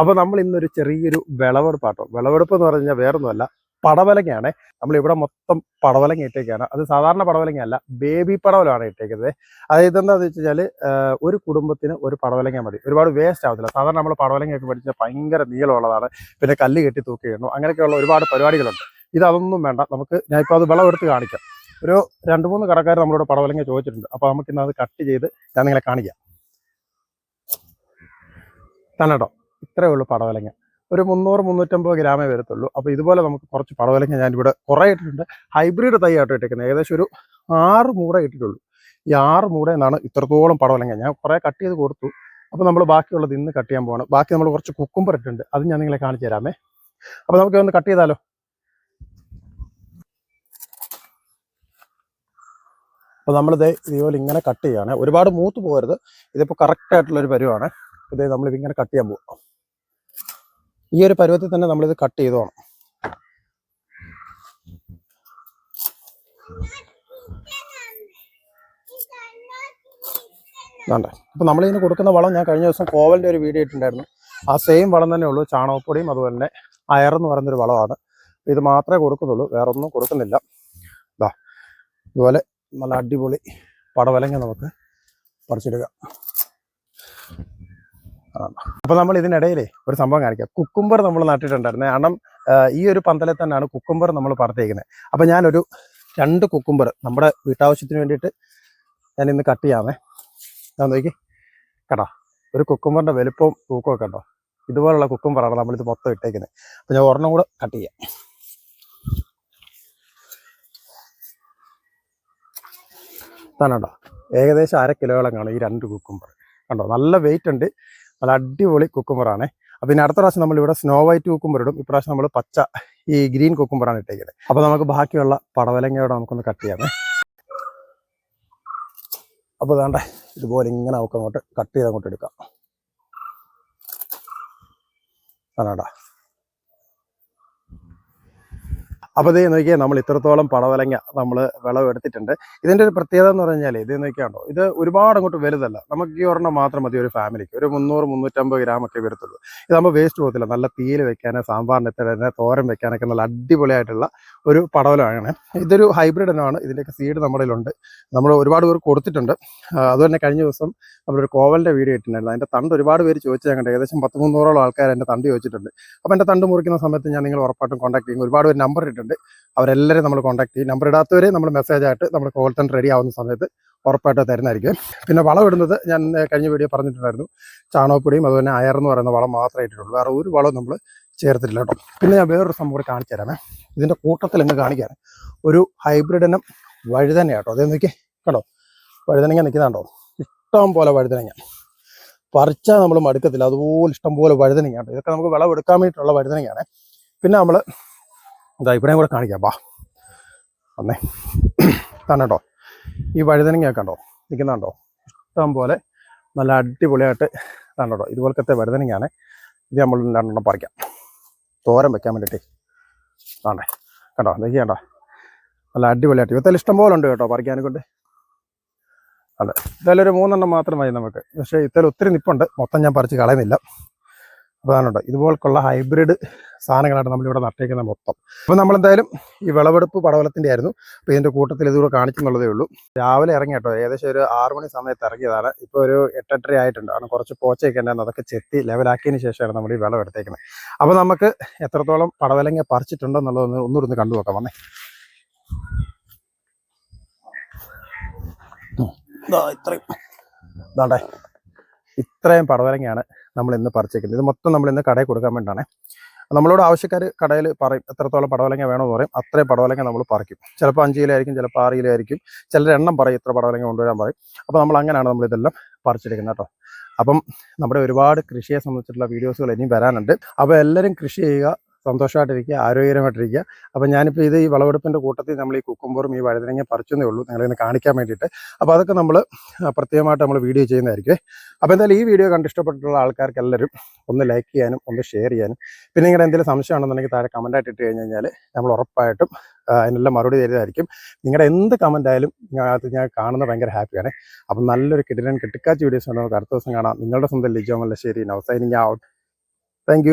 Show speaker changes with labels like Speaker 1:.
Speaker 1: അപ്പോൾ നമ്മൾ ഇന്നൊരു ചെറിയൊരു വിളവെടുപ്പാട്ടോ. വിളവെടുപ്പ് എന്ന് പറഞ്ഞാൽ വേറൊന്നുമല്ല പടവലങ്ങയാണ്. നമ്മൾ ഇവിടെ മൊത്തം പടവലങ്ങ ഇട്ടേക്കാണ്. അത് സാധാരണ പടവലങ്ങയല്ല ബേബി പടവലമാണ് ഇട്ടേക്കുന്നത്. അതായത് എന്താണെന്ന് വെച്ച് കഴിഞ്ഞാൽ ഒരു കുടുംബത്തിന് ഒരു പടവലങ്ങ മതി. ഒരുപാട് വേസ്റ്റ് ആവത്തില്ല. സാധാരണ നമ്മൾ പടവലങ്ങയൊക്കെ പഠിച്ചാൽ ഭയങ്കര നീളമുള്ളതാണ്. പിന്നെ കല്ല് കെട്ടി തൂക്കി ഇടണം അങ്ങനെയൊക്കെയുള്ള ഒരുപാട് പരിപാടികളുണ്ട്. ഇതൊന്നും വേണ്ട. നമുക്ക് ഞാൻ ഇപ്പോൾ അത് വിളവെടുത്ത് കാണിക്കാം. ഒരു രണ്ട് മൂന്ന് കടക്കാർ നമ്മളോട് പടവലങ്ങ ചോദിച്ചിട്ടുണ്ട്. അപ്പോൾ നമുക്ക് ഇന്ന് അത് കട്ട് ചെയ്ത് ഞാൻ നിങ്ങളെ കാണിക്കാം. തന്നെ ഇത്രയേ ഉള്ളൂ പടവലങ്ങ. ഒരു മുന്നൂറ് മുന്നൂറ്റമ്പത് ഗ്രാമേ വരത്തുള്ളൂ. അപ്പോൾ ഇതുപോലെ നമുക്ക് കുറച്ച് പടവലങ്ങ ഞാൻ ഇവിടെ കുറേ ഇട്ടിട്ടുണ്ട്. ഹൈബ്രിഡ് തൈ ആയിട്ട് ഇട്ടേക്കുന്നത് ഏകദേശം ഒരു ആറ് മൂട ഇട്ടിട്ടുള്ളൂ. ഈ ആറ് മൂട എന്നാണ് ഇത്രത്തോളം പടവലങ്ങ. ഞാൻ കുറേ കട്ട് ചെയ്ത് കൊടുത്തു. അപ്പോൾ നമ്മൾ ബാക്കിയുള്ളത് ഇന്ന് കട്ട് ചെയ്യാൻ പോവാണ്. ബാക്കി നമ്മൾ കുറച്ച് കുക്കുംബർ ഇട്ടിട്ടുണ്ട്. അത് ഞാൻ നിങ്ങളെ കാണിച്ചു തരാമേ. അപ്പോൾ നമുക്ക് ഒന്ന് കട്ട് ചെയ്താലോ? അപ്പോൾ നമ്മളിത് ഇതുപോലെ ഇങ്ങനെ കട്ട് ചെയ്യുകയാണ് ഒരുപാട് മൂത്ത് പോകരുത്. ഇതിപ്പോൾ കറക്റ്റായിട്ടുള്ളൊരു പരുവാണ്. ഇത് നമ്മൾ ഇതിങ്ങനെ കട്ട് ചെയ്യാൻ പോകും ഈ ഒരു പരുവത്തിൽ തന്നെ നമ്മളിത് കട്ട് ചെയ്തോണം വേണ്ട? അപ്പോൾ നമ്മളിതിന് കൊടുക്കുന്ന വളം ഞാൻ കഴിഞ്ഞ ദിവസം കോവലിന്റെ ഒരു വീഡിയോ ഇട്ടിട്ടുണ്ടായിരുന്നു. ആ സെയിം വളം തന്നെ ഉള്ളൂ ചാണകപ്പൊടിയും അതുപോലെ തന്നെ അയറെന്ന് പറയുന്നൊരു വളമാണ്. ഇത് മാത്രമേ കൊടുക്കുന്നുള്ളൂ വേറെ ഒന്നും കൊടുക്കുന്നില്ല. ഇതാ ഇതുപോലെ നല്ല അടിപൊളി പടവലങ്ങ നമുക്ക് പറിച്ചെടുക്കാം അപ്പൊ നമ്മൾ ഇതിനിടയിലേ ഒരു സംഭവം കാണിക്കാം. കുക്കുംബർ നമ്മൾ നട്ടിട്ടുണ്ടായിരുന്നു. കാരണം ഈ ഒരു പന്തലിൽ തന്നെയാണ് കുക്കുംബർ നമ്മൾ പറത്തേക്കുന്നത് അപ്പൊ ഞാനൊരു രണ്ട് കുക്കുംബർ നമ്മുടെ വീട്ടാവശ്യത്തിന് വേണ്ടിയിട്ട് ഞാൻ ഇന്ന് കട്ട് ചെയ്യാമേ. ഞാൻ നോക്കി. കേട്ടോ. ഒരു കുക്കുംബറിന്റെ വലുപ്പവും തൂക്കവും ഒക്കെ ഉണ്ടോ? ഇതുപോലുള്ള കുക്കുംബറാണ് നമ്മളിത് മൊത്തം ഇട്ടേക്കുന്നത് അപ്പൊ ഞാൻ ഒരെണ്ണം കൂടെ കട്ട് ചെയ്യാം. തന്നെ കണ്ടോ. ഏകദേശം അര കിലോയോളം കാണും ഈ രണ്ട് കുക്കുംബർ. കണ്ടോ? നല്ല വെയിറ്റ് ഉണ്ട്. നല്ല അടിപൊളി കുക്കുമ്പറാണ് അപ്പം ഇനി അടുത്ത പ്രാവശ്യം നമ്മളിവിടെ സ്നോ വൈറ്റ് കുക്കുമ്പർ ഇടും. ഇപ്രാവശ്യം നമ്മൾ പച്ച ഈ ഗ്രീൻ കുക്കുമ്പറാണ് ഇട്ടേക്കുന്നത് അപ്പോൾ നമുക്ക് ബാക്കിയുള്ള പടവലങ്ങയോടെ നമുക്കൊന്ന് കട്ട് ചെയ്യാമേ അപ്പോൾ വേണ്ട ഇതുപോലെ ഇങ്ങനെ നമുക്ക് അങ്ങോട്ട് കട്ട് ചെയ്ത് അങ്ങോട്ട് എടുക്കാം. അതാണ്ടാ. അപ്പോൾ ഇത് നോക്കിയാൽ നമ്മൾ ഇത്രത്തോളം പടവലങ്ങ നമ്മൾ വിളവെടുത്തിട്ടുണ്ട് ഇതിന്റെ ഒരു പ്രത്യേകത എന്ന് പറഞ്ഞാൽ ഇത് നോക്കിയാണ്ടോ ഇത് ഒരുപാട് അങ്ങോട്ട് വലുതല്ല. നമുക്ക് ഈ ഒരെണ്ണം മാത്രം മതി ഒരു ഫാമിലിക്ക്. ഒരു മുന്നൂറ് മുന്നൂറ്റമ്പത് ഒക്കെ വരത്തുള്ളൂ. ഇതാകുമ്പോൾ വേസ്റ്റ് പോകത്തില്ല. നല്ല തീയിൽ വെക്കാൻ സാമ്പാറിന് തന്നെ തോരൻ വെക്കാനൊക്കെ നല്ല അടിപൊളിയായിട്ടുള്ള ഒരു പടവലമാണ്. ഇതൊരു ഹൈബ്രിഡ് ഇനമാണ് ഇതിന്റെയൊക്കെ സീഡ് നമ്മുടെ ഉണ്ട് നമ്മൾ ഒരുപാട് പേർ കൊടുത്തിട്ടുണ്ട്. അതുതന്നെ കഴിഞ്ഞ ദിവസം നമ്മളൊരു കോവലിന്റെ വീഡിയോ ഇട്ടിട്ടുണ്ടായിരുന്നു. അതിന്റെ തണ്ട് ഒരുപാട് പേര് ചോദിച്ചാൽ കണ്ടത് ഏകദേശം പത്ത് മുന്നൂറോളം ആൾക്കാർ എന്റെ തണ്ട് ചോദിച്ചിട്ടുണ്ട്. അപ്പോൾ എന്റെ തണ്ട് മുറിക്കുന്ന സമയത്ത് ഞാൻ നിങ്ങൾ ഉറപ്പായിട്ടും കോൺടാക്ട് ചെയ്യും. ഒരുപാട് പേര് നമ്പർ ഇട്ടിട്ടുണ്ട്. അവരെല്ലാവരും നമ്മൾ കോൺടാക്ട് ചെയ്യും. നമ്പർ ഇടാത്തവരെ നമ്മൾ മെസ്സേജ് ആയിട്ട് നമ്മൾ കോൾ തൻ റെഡി ആവുന്ന സമയത്ത് ഉറപ്പായിട്ട് തരുന്നതായിരിക്കും. പിന്നെ വളം ഇടുന്നത് ഞാൻ കഴിഞ്ഞ വീഡിയോ പറഞ്ഞിട്ടുണ്ടായിരുന്നു. ചാണകപ്പൊടിയും അതുപോലെ അയർ എന്ന് പറയുന്ന വളം മാത്രമേ ഇട്ടിട്ടുള്ളൂ. വേറെ ഒരു വളവും നമ്മൾ ചേർത്തിട്ടില്ല കേട്ടോ. പിന്നെ ഞാൻ വേറൊരു സംഭവം കൂടി കാണിച്ചു തരാമേ. ഇതിന്റെ കൂട്ടത്തിൽ എന്ന് കാണിക്കാൻ ഒരു ഹൈബ്രിഡിനും വഴുതന കേട്ടോ. അതേ നോക്കി കണ്ടോ? വഴുതനങ്ങ നിൽക്കുന്നുണ്ടോ? ഇഷ്ടം പോലെ വഴുതനങ്ങ. പറിച്ചാൽ നമ്മൾ മടുക്കത്തില്ല. അതുപോലെ ഇഷ്ടം പോലെ വഴുതനങ്ങ കേട്ടോ. ഇതൊക്കെ നമുക്ക് വിളവെടുക്കാൻ വേണ്ടിയിട്ടുള്ള വഴുതനങ്ങയാണ്. പിന്നെ നമ്മൾ ഇതാ ഇവിടെയും കൂടെ കാണിക്കാം. ബാ. അന്നേ കണ്ടോ ഈ വഴുതനങ്ങയൊക്കെ ഉണ്ടോ നിൽക്കുന്നുണ്ടോ ഇഷ്ടം പോലെ നല്ല അടിപൊളിയായിട്ട് കണ്ടോ ഇതുപോലത്തെ വഴുതനങ്ങയാണ്. ഇത് നമ്മൾ രണ്ടെണ്ണം പറിക്കാം. തോരൻ വെക്കാൻ വേണ്ടിയിട്ട്. ആണേ കണ്ടോ? എന്താ കണ്ടോ? നല്ല അടിപൊളിയായിട്ട്. ഇവത്തേൽ ഇഷ്ടം പോലെ ഉണ്ട് കേട്ടോ പറിക്കാനെ കൊണ്ട്. അതെ. ഇതായാലും ഒരു മൂന്നെണ്ണം മാത്രം മതി നമുക്ക്. പക്ഷേ ഇത്തരം ഒത്തിരി നിപ്പുണ്ട്. മൊത്തം ഞാൻ പറിച്ച് കളയുന്നില്ല. അതാണുണ്ട് ഇതുപോലുള്ള ഹൈബ്രിഡ് സാധനങ്ങളാണ് നമ്മളിവിടെ നട്ടേക്കുന്നത് മൊത്തം. അപ്പോൾ നമ്മളെന്തായാലും ഈ വിളവെടുപ്പ് പടവലത്തിന്റെ ആയിരുന്നു. അപ്പോൾ ഇതിന്റെ കൂട്ടത്തിൽ ഇതുകൂടെ കാണിക്കുന്നുള്ളതേ ഉള്ളൂ. രാവിലെ ഇറങ്ങി കേട്ടോ. ഏകദേശം ഒരു ആറ് മണി സമയത്ത് ഇറങ്ങിയതാണ്. ഇപ്പോൾ ഒരു എട്ടെട്ടര ആയിട്ടുണ്ട്. കാരണം കുറച്ച് പോച്ചയൊക്കെ ഉണ്ടായിരുന്നു. അതൊക്കെ ചെത്തി ലെവലാക്കിയതിന് ശേഷമാണ് നമ്മൾ ഈ വിളവെടുത്തേക്കുന്നത്. അപ്പോൾ നമുക്ക് എത്രത്തോളം പടവലങ്ങ പറിച്ചിട്ടുണ്ടോ എന്നുള്ളതൊന്ന് ഒന്ന് കണ്ടു നോക്കാം. വന്നേ. ഇത്രയും. ഇതാണ്ടേ ഇത്രയും പടവലങ്ങയാണ് നമ്മൾ ഇന്ന് പറിച്ചേക്കുന്നത്. ഇത് മൊത്തം നമ്മൾ ഇന്ന് കടയിൽ കൊടുക്കാൻ വേണ്ടിയിട്ടാണ് നമ്മളോട് ആവശ്യക്കാർ കടയിൽ പറയും എത്രത്തോളം പടവലങ്ങ വേണമെന്ന് പറയും. അത്രയും പടവലങ്ങ നമ്മൾ പറിക്കും. ചിലപ്പോൾ അഞ്ച് കിലോ ആയിരിക്കും ചിലപ്പോൾ ആറ് കിലോ ആയിരിക്കും. ചിലർ എണ്ണം പറയും ഇത്ര പടവലങ്ങ കൊണ്ടുവരാൻ പറയും. അപ്പോൾ നമ്മൾ അങ്ങനെയാണ് നമ്മൾ ഇതെല്ലാം പറിച്ചെടുക്കുന്നത് കേട്ടോ. അപ്പം നമ്മുടെ ഒരുപാട് കൃഷിയെ സംബന്ധിച്ചിട്ടുള്ള വീഡിയോസുകൾ ഇനിയും വരാനുണ്ട്. അപ്പോൾ എല്ലാവരും കൃഷി ചെയ്യുക സന്തോഷമായിട്ടിരിക്കുക ആരോഗ്യകരമായിട്ടിരിക്കുക. അപ്പം ഞാനിപ്പോൾ ഇത് ഈ വിളവെടുപ്പിന്റെ കൂട്ടത്തിൽ നമ്മൾ ഈ കുക്കുമ്പോറും ഈ വഴുതനങ്ങ പറിച്ചെന്നേ ഉള്ളൂ. നിങ്ങളിന്ന് കാണിക്കാൻ വേണ്ടിയിട്ട്. അപ്പോൾ അതൊക്കെ നമ്മൾ പ്രത്യേകമായിട്ട് നമ്മൾ വീഡിയോ ചെയ്യുന്നതായിരിക്കും അപ്പോൾ എന്തായാലും ഈ വീഡിയോ കണ്ട് ഇഷ്ടപ്പെട്ടിട്ടുള്ള ആൾക്കാർക്ക് എല്ലാവരും ഒന്ന് ലൈക്ക് ചെയ്യാനും ഒന്ന് ഷെയർ ചെയ്യാനും. പിന്നെ നിങ്ങളുടെ എന്തെങ്കിലും സംശയം താഴെ കമന്റായിട്ട് ഇട്ട് കഴിഞ്ഞ് കഴിഞ്ഞാൽ നമ്മൾ ഉറപ്പായിട്ടും അതിനെല്ലാം മറുപടി തരുന്നതായിരിക്കും. നിങ്ങളുടെ എന്ത് കമന്റ് ആയാലും അത് ഞാൻ കാണുന്നത് ഭയങ്കര ഹാപ്പിയാണ് അപ്പം നല്ലൊരു കിടിലൻ കിട്ടിക്കാച്ച് വീഡിയോസ് ഉണ്ട് നമുക്ക് അടുത്ത ദിവസം കാണാം. നിങ്ങളുടെ സ്വന്തം Lijo Mallassery. Now out thank